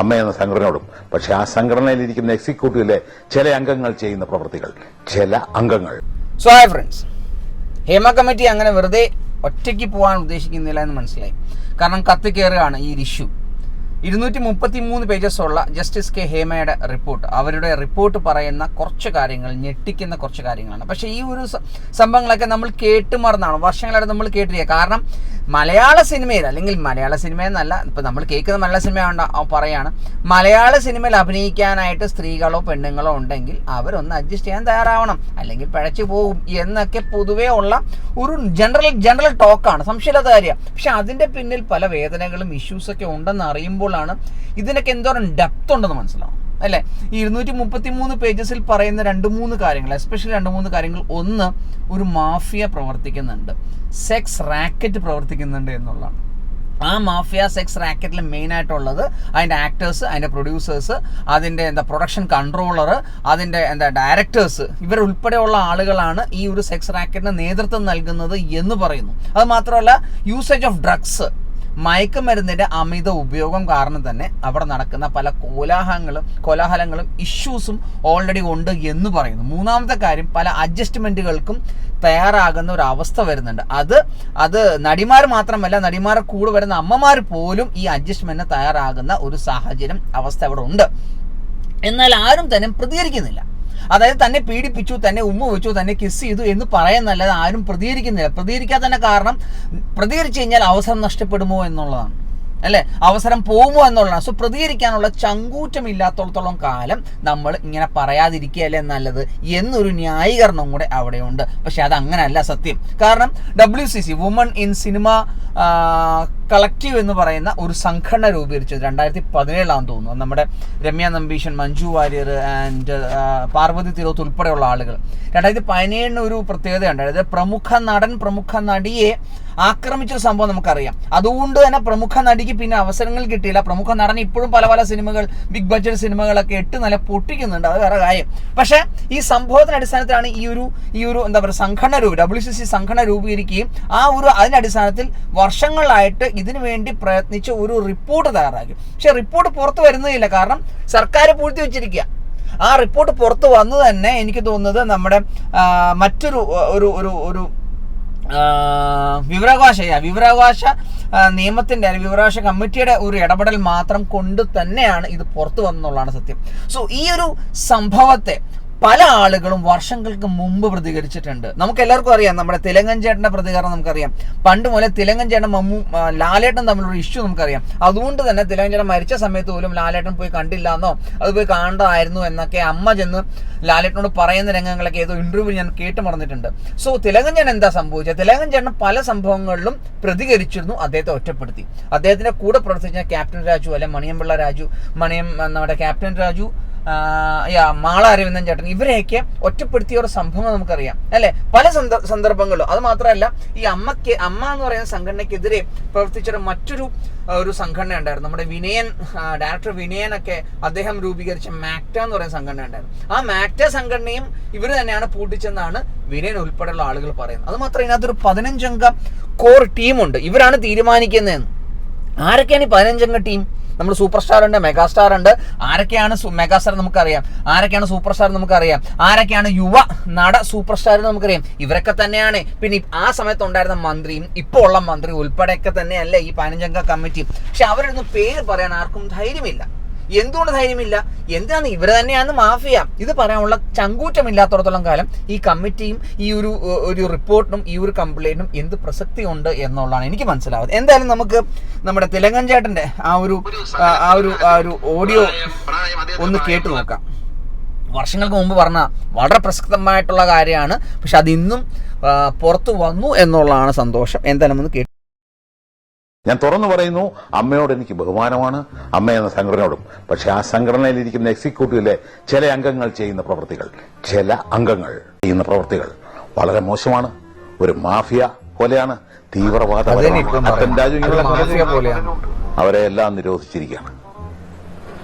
അമ്മ എന്ന സംഘടനയോടും. പക്ഷെ ആ സംഘടനയിലിരിക്കുന്ന എക്സിക്യൂട്ടീവിലെ ചില അംഗങ്ങൾ ചെയ്യുന്ന പ്രവൃത്തികൾ ചില അംഗങ്ങൾ. So hi friends Hema committee അങ്ങനെ വെറുതെ ഒറ്റയ്ക്ക് പോകാൻ ഉദ്ദേശിക്കുന്നില്ല എന്ന് മനസ്സിലായി. കാരണം കത്തി കയറുകയാണ് ഈ ഒരു ഇഷ്യൂ ഇരുന്നൂറ്റി മുപ്പത്തി മൂന്ന് പേജസ് ഉള്ള ജസ്റ്റിസ് കെ ഹേമയുടെ റിപ്പോർട്ട് അവരുടെ റിപ്പോർട്ട് പറയുന്ന കുറച്ച് കാര്യങ്ങൾ ഞെട്ടിക്കുന്ന കുറച്ച് കാര്യങ്ങളാണ്. പക്ഷേ ഈ ഒരു സംഭവങ്ങളൊക്കെ നമ്മൾ കേട്ട് മറന്നാണ് വർഷങ്ങളായിട്ട് നമ്മൾ കേട്ടിരിക്കുക. കാരണം മലയാള സിനിമയിൽ അല്ലെങ്കിൽ മലയാള സിനിമ എന്നല്ല ഇപ്പം നമ്മൾ കേൾക്കുന്ന മലയാള സിനിമ പറയാണ്. മലയാള സിനിമയിൽ അഭിനയിക്കാനായിട്ട് സ്ത്രീകളോ പെണ്ണുങ്ങളോ ഉണ്ടെങ്കിൽ അവരൊന്ന് അഡ്ജസ്റ്റ് ചെയ്യാൻ തയ്യാറാവണം. അല്ലെങ്കിൽ പിഴച്ചു പോകും എന്നൊക്കെ പൊതുവേ ഉള്ള ഒരു ജനറൽ ജനറൽ ടോക്കാണ് സംശയമില്ലാത്ത കാര്യം പക്ഷെ അതിന്റെ പിന്നിൽ പല വേദനകളും ഇഷ്യൂസൊക്കെ ഉണ്ടെന്ന് ഉണ്ടെന്ന് അറിയുമ്പോഴാണ് ഇതിനൊക്കെ എന്തോരം ഡെപ്ത് ഉണ്ടെന്ന് മനസ്സിലാവും. അല്ലേ? ഈ ഇരുന്നൂറ്റി മുപ്പത്തി മൂന്ന് പേജസിൽ പറയുന്ന രണ്ട് മൂന്ന് കാര്യങ്ങൾ എസ്പെഷ്യലി രണ്ട് മൂന്ന് കാര്യങ്ങൾ. ഒന്ന് ഒരു മാഫിയ പ്രവർത്തിക്കുന്നുണ്ട്. സെക്സ് റാക്കറ്റ് പ്രവർത്തിക്കുന്നുണ്ട് എന്നുള്ളതാണ്. ആ മാഫിയ സെക്സ് റാക്കറ്റിൽ മെയിൻ ആയിട്ടുള്ളത് അതിന്റെ ആക്ടേഴ്സ് അതിന്റെ പ്രൊഡ്യൂസേഴ്സ് അതിന്റെ എന്താ പ്രൊഡക്ഷൻ കൺട്രോളർ അതിന്റെ എന്താ ഡയറക്ടേഴ്സ് ഇവരുൾപ്പെടെയുള്ള ആളുകളാണ് ഈ ഒരു സെക്സ് റാക്കറ്റിന് നേതൃത്വം നൽകുന്നത് എന്ന് പറയുന്നു. അത് മാത്രമല്ല യൂസേജ് ഓഫ് ഡ്രഗ്സ് മയക്കുമരുന്നിന്റെ അമിത ഉപയോഗം കാരണം തന്നെ അവിടെ നടക്കുന്ന പല കോലാഹലങ്ങളും കോലാഹലങ്ങളും ഇഷ്യൂസും ഓൾറെഡി ഉണ്ട് എന്ന് പറയുന്നു. മൂന്നാമത്തെ കാര്യം പല അഡ്ജസ്റ്റ്മെന്റുകൾക്കും തയ്യാറാകുന്ന ഒരു അവസ്ഥ വരുന്നുണ്ട്. അത് അത് നടിമാർ മാത്രമല്ല നടിമാരെ കൂടെ വരുന്ന അമ്മമാർ പോലും ഈ അഡ്ജസ്റ്റ്മെന്റിന് തയ്യാറാകുന്ന ഒരു സാഹചര്യം അവസ്ഥ അവിടെ ഉണ്ട്. എന്നാൽ ആരും തന്നെ പ്രതികരിക്കുന്നില്ല. അതായത് തന്നെ പീഡിപ്പിച്ചു തന്നെ ഉമ്മ വെച്ചു തന്നെ കിസ് ചെയ്തു എന്ന് പറയുന്നല്ലാതെ ആരും പ്രതികരിക്കുന്നില്ല. പ്രതികരിക്കാത്തതിന്റെ കാരണം പ്രതികരിച്ചു കഴിഞ്ഞാൽ അവസരം നഷ്ടപ്പെടുമോ എന്നുള്ളതാണ്. അല്ലെ? അവസരം പോകുമോ എന്നുള്ളതാണ്. സോ പ്രതികരിക്കാനുള്ള ചങ്കൂറ്റം ഇല്ലാത്തോളത്തോളം കാലം നമ്മൾ ഇങ്ങനെ പറയാതിരിക്കുകയല്ലേ നല്ലത്? എന്നൊരു ന്യായീകരണം കൂടെ അവിടെയുണ്ട്. പക്ഷെ അത് അങ്ങനെയല്ല സത്യം. കാരണം W C C women in cinema collective എന്ന് പറയുന്ന ഒരു സംഘടന രൂപീകരിച്ചത് രണ്ടായിരത്തി പതിനേഴാന്ന് തോന്നുന്നു നമ്മുടെ രമ്യ നമ്പീഷൻ മഞ്ജു വാര്യർ ആൻഡ് പാർവതി തിരോത്ത് ഉൾപ്പെടെയുള്ള ആളുകൾ. രണ്ടായിരത്തി പതിനേഴിന് ഒരു പ്രത്യേകതയുണ്ട്. അതായത് പ്രമുഖ നടൻ പ്രമുഖ നടിയെ ആക്രമിച്ച ഒരു സംഭവം നമുക്കറിയാം. അതുകൊണ്ട് തന്നെ പ്രമുഖ നടിക്ക് പിന്നെ അവസരങ്ങൾ കിട്ടിയില്ല. പ്രമുഖ നടൻ ഇപ്പോഴും പല പല സിനിമകൾ ബിഗ് ബഡ്ജറ്റ് സിനിമകളൊക്കെ എട്ട് നില പൊട്ടിക്കുന്നുണ്ട്. അത് വേറെ കാര്യം. പക്ഷേ ഈ സംഭവത്തിന്റെ അടിസ്ഥാനത്തിലാണ് ഈ ഒരു ഈ ഒരു എന്താ പറയുക സംഘടന രൂപ ഡബ്ല്യു സി സി സംഘടന രൂപീകരിക്കുകയും ആ ഒരു അതിന്റെ അടിസ്ഥാനത്തിൽ വർഷങ്ങളായിട്ട് ഇതിനു വേണ്ടി പ്രയത്നിച്ച് ഒരു റിപ്പോർട്ട് തയ്യാറാക്കി. പക്ഷെ റിപ്പോർട്ട് പുറത്തു വരുന്നതില്ല. കാരണം സർക്കാർ പൂഴ്ത്തി വെച്ചിരിക്കുക. ആ റിപ്പോർട്ട് പുറത്തു വന്നു തന്നെ എനിക്ക് തോന്നുന്നത് നമ്മുടെ മറ്റൊരു ഒരു ഒരു ഒരു വിവരാവകാശ വിവരാവകാശ നിയമത്തിന്റെ അല്ലെങ്കിൽ വിവരാവകാശ കമ്മിറ്റിയുടെ ഒരു ഇടപെടൽ മാത്രം കൊണ്ട് തന്നെയാണ് ഇത് പുറത്തു വന്നുള്ളതാണ് സത്യം. സോ ഈ ഒരു സംഭവത്തെ പല ആളുകളും വർഷങ്ങൾക്ക് മുമ്പ് പ്രതികരിച്ചിട്ടുണ്ട്. നമുക്ക് എല്ലാവർക്കും അറിയാം നമ്മുടെ തിലങ്കൻ ചേട്ടന്റെ പ്രതികരണം നമുക്കറിയാം. പണ്ട് മുതലേ തിലങ്കൻ മമ്മു ലാലേട്ടൻ തമ്മിലുള്ള ഇഷ്യൂ നമുക്കറിയാം. അതുകൊണ്ട് തന്നെ തിലങ്കൻ മരിച്ച സമയത്ത് പോലും ലാലേട്ടൻ പോയി കണ്ടില്ല എന്നോ അത് പോയി കാണേണ്ടതായിരുന്നു എന്നൊക്കെ അമ്മ ചെന്ന് ലാലേട്ടനോട് പറയുന്ന രംഗങ്ങളൊക്കെ ഏതോ ഇന്റർവ്യൂ ഞാൻ കേട്ട് മറന്നിട്ടുണ്ട്. സോ തിലങ്കൻ എന്താ സംഭവിച്ചത്? തിലങ്കൻ പല സംഭവങ്ങളിലും പ്രതികരിച്ചിരുന്നു അദ്ദേഹത്തെ ഒറ്റപ്പെടുത്തി. അദ്ദേഹത്തിന്റെ കൂടെ പ്രവർത്തിച്ച ക്യാപ്റ്റൻ രാജു അല്ലെ മണിയമ്പിള്ള രാജു മണിയം നമ്മുടെ ക്യാപ്റ്റൻ രാജു യാ, മാള അരവിന്ദൻ ചേട്ടൻ. ഇവരെയൊക്കെ ഒറ്റപ്പെടുത്തിയ ഒരു സംഭവം നമുക്കറിയാം. അല്ലെ? പല സന്ദ- സന്ദർഭങ്ങളിലും. അത് മാത്രമല്ല ഈ അമ്മയ്ക്ക് അമ്മ എന്ന് പറയുന്ന സംഘടനയ്ക്കെതിരെ പ്രവർത്തിച്ച മറ്റൊരു ഒരു സംഘടന ഉണ്ടായിരുന്നു. നമ്മുടെ വിനയൻ ഡയറക്ടർ വിനയനൊക്കെ അദ്ദേഹം രൂപീകരിച്ച മാക്ട എന്ന് പറയുന്ന സംഘടന ഉണ്ടായിരുന്നു. ആ മാക്ട സംഘടനയും ഇവർ തന്നെയാണ് പൂട്ടിച്ചെന്നാണ് വിനയൻ ഉൾപ്പെടെയുള്ള ആളുകൾ പറയുന്നത്. അത് മാത്രമല്ല ഇതിനകത്തൊരു പതിനഞ്ചംഗ കോർ ടീമുണ്ട്. ഇവരാണ് തീരുമാനിക്കുന്നതെന്ന്. ആരൊക്കെയാണ് ഈ പതിനഞ്ചംഗ ടീം? നമ്മൾ സൂപ്പർ സ്റ്റാർ ഉണ്ട് മെഗാ സ്റ്റാർ ഉണ്ട്. ആരൊക്കെയാണ് മെഗാസ്റ്റാർ മെഗാ സ്റ്റാർ നമുക്കറിയാം. ആരൊക്കെയാണ് സൂപ്പർ സ്റ്റാർ നമുക്കറിയാം. ആരൊക്കെയാണ് യുവ നട സൂപ്പർ സ്റ്റാർ നമുക്കറിയാം. ഇവരൊക്കെ തന്നെയാണ്. പിന്നെ ആ സമയത്ത് ഉണ്ടായിരുന്ന മന്ത്രിയും ഇപ്പോൾ ഉള്ള മന്ത്രി ഉൾപ്പെടെയൊക്കെ തന്നെയല്ലേ ഈ പതിനഞ്ചംഗ കമ്മിറ്റി പക്ഷെ അവരൊന്നും പേര് പറയാൻ ആർക്കും ധൈര്യമില്ല. എന്തുകൊണ്ട് ധൈര്യമില്ല? എന്താണ് ഇവർ തന്നെയാണ് മാഫിയ ഇത് പറയാനുള്ള ചങ്കൂറ്റമില്ലാത്തടത്തോളം കാലം ഈ കമ്മിറ്റിയും ഈ ഒരു ഒരു റിപ്പോർട്ടിനും ഈ ഒരു കംപ്ലൈന്റും എന്ത് പ്രസക്തി ഉണ്ട് എന്നുള്ളതാണ് എനിക്ക് മനസ്സിലാവുന്നത്. എന്തായാലും നമുക്ക് നമ്മുടെ തിലങ്കൻ ചേട്ടന്റെ ആ ഒരു ആ ആ ഒരു ആ ഒരു ഓഡിയോ ഒന്ന് കേട്ടു നോക്കാം. വർഷങ്ങൾക്ക് മുമ്പ് പറഞ്ഞ വളരെ പ്രസക്തമായിട്ടുള്ള കാര്യമാണ്. പക്ഷെ അതിന്നും പുറത്തു വന്നു എന്നുള്ളതാണ് സന്തോഷം. എന്തായാലും ഒന്ന് കേട്ടു ഞാൻ തുറന്നു പറയുന്നു അമ്മയോട് എനിക്ക് ബഹുമാനമാണ് അമ്മ എന്ന സംഘടനയോടും. പക്ഷെ ആ സംഘടനയിലിരിക്കുന്ന എക്സിക്യൂട്ടീവിലെ ചില അംഗങ്ങൾ ചെയ്യുന്ന പ്രവൃത്തികൾ ചില അംഗങ്ങൾ ചെയ്യുന്ന പ്രവൃത്തികൾ വളരെ മോശമാണ്. ഒരു മാഫിയ പോലെയാണ് തീവ്രവാദ അവരെ എല്ലാം നിരോധിച്ചിരിക്കുകയാണ്.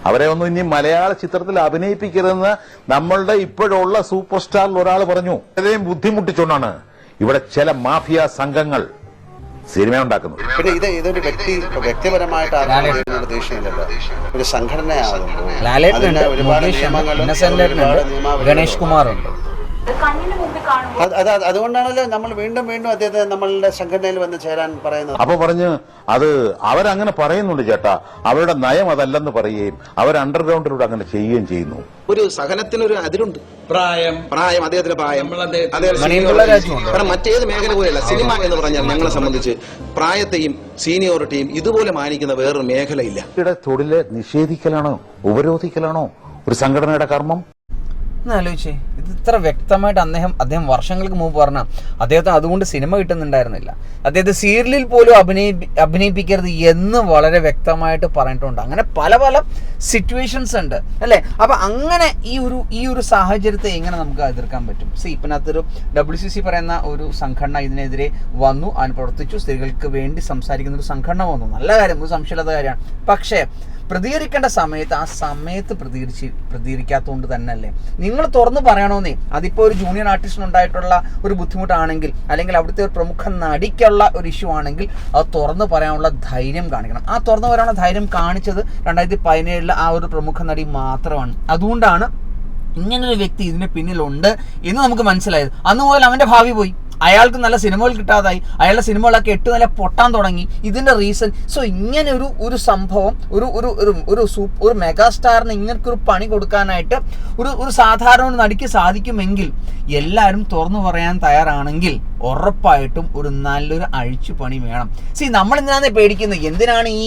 അവരെ ഒന്നും ഇനി മലയാള ചിത്രത്തിൽ അഭിനയിപ്പിക്കരുതെന്ന് നമ്മളുടെ ഇപ്പോഴുള്ള സൂപ്പർ സ്റ്റാറിൽ ഒരാൾ പറഞ്ഞു. ഇത്രയും ബുദ്ധിമുട്ടിച്ചുകൊണ്ടാണ് ഇവിടെ ചില മാഫിയ സംഘങ്ങൾ സിനിമ ഉണ്ടാക്കുന്നു പിന്നെ ഇത് ഇതൊരു വ്യക്തി വ്യക്തിപരമായിട്ട് ചെയ്യുന്ന ഒരു സംഘടനയാകുമ്പോൾ ഗണേഷ് കുമാർ ഉണ്ട് മുമ്പിൽ കാണുമ്പോൾ അത് അത് അതുകൊണ്ടാണല്ലോ നമ്മൾ വീണ്ടും വീണ്ടും അദ്ദേഹത്തെ നമ്മളുടെ സംഘടനയിൽ വന്ന് ചേരാൻ പറയുന്നത്. അപ്പൊ പറഞ്ഞു അത് അവരങ്ങനെ പറയുന്നുണ്ട് ചേട്ടാ. അവരുടെ നയം അതല്ലെന്ന് പറയുകയും അവർ അണ്ടർഗ്രൗണ്ടിലൂടെ അങ്ങനെ ചെയ്യുകയും ചെയ്യുന്നു. ഒരു സഹനത്തിനൊരു അതിരുണ്ട്. പ്രായം. പ്രായം അദ്ദേഹത്തിന്റെ പ്രായം. കാരണം മറ്റേത് മേഖല പോലെയല്ല. സിനിമ എന്ന് പറഞ്ഞാൽ ഞങ്ങളെ സംബന്ധിച്ച് പ്രായത്തെയും സീനിയോറിറ്റിയും ഇതുപോലെ മാനിക്കുന്ന വേറൊരു മേഖലയില്ല. ഇവിടെ തൊഴിലെ നിഷേധിക്കലാണോ? ഉപരോധിക്കലാണോ? ഒരു സംഘടനയുടെ കർമ്മം? ഒന്ന് ആലോചിച്ചേ. ഇത് ഇത്ര വ്യക്തമായിട്ട് അദ്ദേഹം അദ്ദേഹം വർഷങ്ങൾക്ക് മുമ്പ് പറഞ്ഞ അദ്ദേഹത്തിന് അതുകൊണ്ട് സിനിമ കിട്ടുന്നുണ്ടായിരുന്നില്ല. അദ്ദേഹത്തെ സീരിയലിൽ പോലും അഭിനയി അഭിനയിപ്പിക്കരുത് എന്ന് വളരെ വ്യക്തമായിട്ട് പറഞ്ഞിട്ടുണ്ട്. അങ്ങനെ പല പല സിറ്റുവേഷൻസ് ഉണ്ട് അല്ലേ? അപ്പൊ അങ്ങനെ ഈ ഒരു ഈ ഒരു സാഹചര്യത്തെ എങ്ങനെ നമുക്ക് എതിർക്കാൻ പറ്റും? സി ഇപ്പിനകത്തൊരു ഡബ്ല്യു സി സി പറയുന്ന ഒരു സംഘടന ഇതിനെതിരെ വന്നു അതിന് പ്രവർത്തിച്ചു. സ്ത്രീകൾക്ക് വേണ്ടി സംസാരിക്കുന്ന ഒരു സംഘടന വന്നു. നല്ല കാര്യം ഒരു സംശയമില്ലാത്ത കാര്യമാണ്. പക്ഷേ പ്രതികരിക്കേണ്ട സമയത്ത് ആ സമയത്ത് പ്രതികരിച്ച് പ്രതികരിക്കാത്തതുകൊണ്ട് തന്നെ അല്ലേ നിങ്ങൾ തുറന്നു പറയണമെന്നേ അതിപ്പോൾ ഒരു ജൂനിയർ ആർട്ടിസ്റ്റിന് ഉണ്ടായിട്ടുള്ള ഒരു ബുദ്ധിമുട്ടാണെങ്കിൽ അല്ലെങ്കിൽ അവിടുത്തെ ഒരു പ്രമുഖ നടിക്കുള്ള ഒരു ഇഷ്യൂ ആണെങ്കിൽ അത് തുറന്നു പറയാനുള്ള ധൈര്യം കാണിക്കണം. ആ തുറന്നു പറയാനുള്ള ധൈര്യം കാണിച്ചത് രണ്ടായിരത്തി പതിനേഴിലെ ആ ഒരു പ്രമുഖ നടി മാത്രമാണ്. അതുകൊണ്ടാണ് ഇങ്ങനൊരു വ്യക്തി ഇതിന് പിന്നിലുണ്ട് എന്ന് നമുക്ക് മനസ്സിലായത്. അന്ന് മുതൽ അവന്റെ ഭാവി പോയി. അയാൾക്ക് നല്ല സിനിമകൾ കിട്ടാതായി അയാളുടെ സിനിമകളൊക്കെ എട്ട് നില പൊട്ടാൻ തുടങ്ങി. ഇതിന്റെ റീസൺ സോ ഇങ്ങനെ ഒരു ഒരു സംഭവം ഒരു ഒരു ഒരു ഒരു മെഗാസ്റ്റാറിന് ഇങ്ങനൊക്കെ ഒരു പണി കൊടുക്കാനായിട്ട് ഒരു ഒരു സാധാരണ നടിക്ക് സാധിക്കുമെങ്കിൽ എല്ലാവരും തുറന്നു പറയാൻ തയ്യാറാണെങ്കിൽ ഉറപ്പായിട്ടും ഒരു നല്ലൊരു അഴിച്ചു പണി വേണം. സി നമ്മൾ എന്തിനാണ് പേടിക്കുന്നത്. എന്തിനാണ് ഈ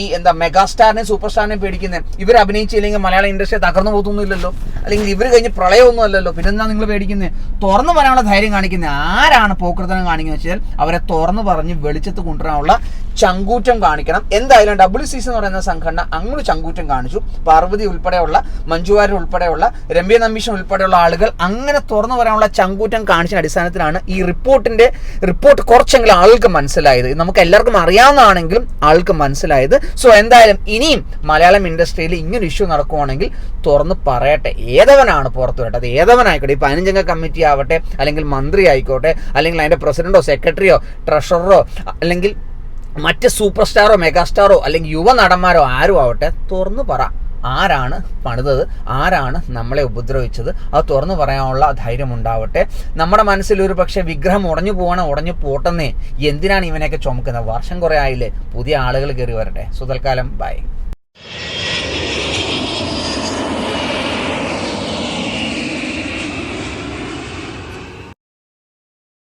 ഈ എന്താ മെഗാസ്റ്റാറിനെ സൂപ്പർ സ്റ്റാറിനെ പേടിക്കുന്നത് ഇവർ അഭിനയിച്ചില്ലെങ്കിൽ മലയാള ഇൻഡസ്ട്രി തകർന്നു പോകുന്നില്ലല്ലോ അല്ലെങ്കിൽ ഇവർ കഴിഞ്ഞ് പ്രളയമൊന്നും അല്ലല്ലോ. പിന്നെന്താ നിങ്ങൾ പേടിക്കുന്നത്? തുറന്നു പറയാനുള്ള ധൈര്യം കാണിക്കുന്നത് ആരാണ് പോക്കൃതനം കാണിക്കുന്നത് വെച്ചാൽ അവരെ തുറന്നു പറഞ്ഞ് വെളിച്ചത്ത് കൊണ്ടുവരാനുള്ള ചങ്കൂറ്റം കാണിക്കണം. എന്തായാലും ഡബ്ല്യു സി സി എന്ന് പറയുന്ന സംഘടന അങ്ങോട്ട് ചങ്കൂറ്റം കാണിച്ചു. പാർവതി ഉൾപ്പെടെയുള്ള മഞ്ജുവാരൻ ഉൾപ്പെടെയുള്ള രമ്യ നമ്പീഷൻ ഉൾപ്പെടെയുള്ള ആളുകൾ അങ്ങനെ തുറന്നു പറയാനുള്ള ചങ്കൂറ്റം കാണിച്ച അടിസ്ഥാനത്തിലാണ് ഈ റിപ്പോർട്ടിന്റെ റിപ്പോർട്ട് കുറച്ചെങ്കിലും ആൾക്ക് മനസ്സിലായത്. നമുക്ക് എല്ലാവർക്കും അറിയാവുന്നതാണെങ്കിലും ആൾക്ക് മനസ്സിലായത്. സോ എന്തായാലും ഇനിയും മലയാളം ഇൻഡസ്ട്രിയിൽ ഇങ്ങനെ ഇഷ്യൂ നടക്കുവാണെങ്കിൽ തുറന്ന് പറയട്ടെ. ഏതവനാണ് പുറത്തു വരട്ടെ അത് ഏതവനായിക്കോട്ടെ? ഈ പതിനഞ്ചംഗ കമ്മിറ്റി ആവട്ടെ അല്ലെങ്കിൽ മന്ത്രി ആയിക്കോട്ടെ അല്ലെങ്കിൽ അതിന്റെ പ്രസിഡന്റോ സെക്രട്ടറിയോ ട്രഷററോ അല്ലെങ്കിൽ മറ്റ് സൂപ്പർ സ്റ്റാറോ മെഗാസ്റ്റാറോ അല്ലെങ്കിൽ യുവ നടന്മാരോ ആരും ആവട്ടെ തുറന്നു പറ. ആരാണ് പണിതത്? ആരാണ് നമ്മളെ ഉപദ്രവിച്ചത്? അത് തുറന്നു പറയാനുള്ള ധൈര്യം ഉണ്ടാവട്ടെ. നമ്മുടെ മനസ്സിൽ ഒരു പക്ഷേ വിഗ്രഹം ഉടഞ്ഞു പോകണ ഉടഞ്ഞു പോട്ടെന്നേ. എന്തിനാണ് ഇവനെയൊക്കെ ചുമക്കുന്നത്? വർഷം കുറേ ആയില്ലേ. പുതിയ ആളുകൾ കയറി വരട്ടെ. സുതൽക്കാലം. ബൈ.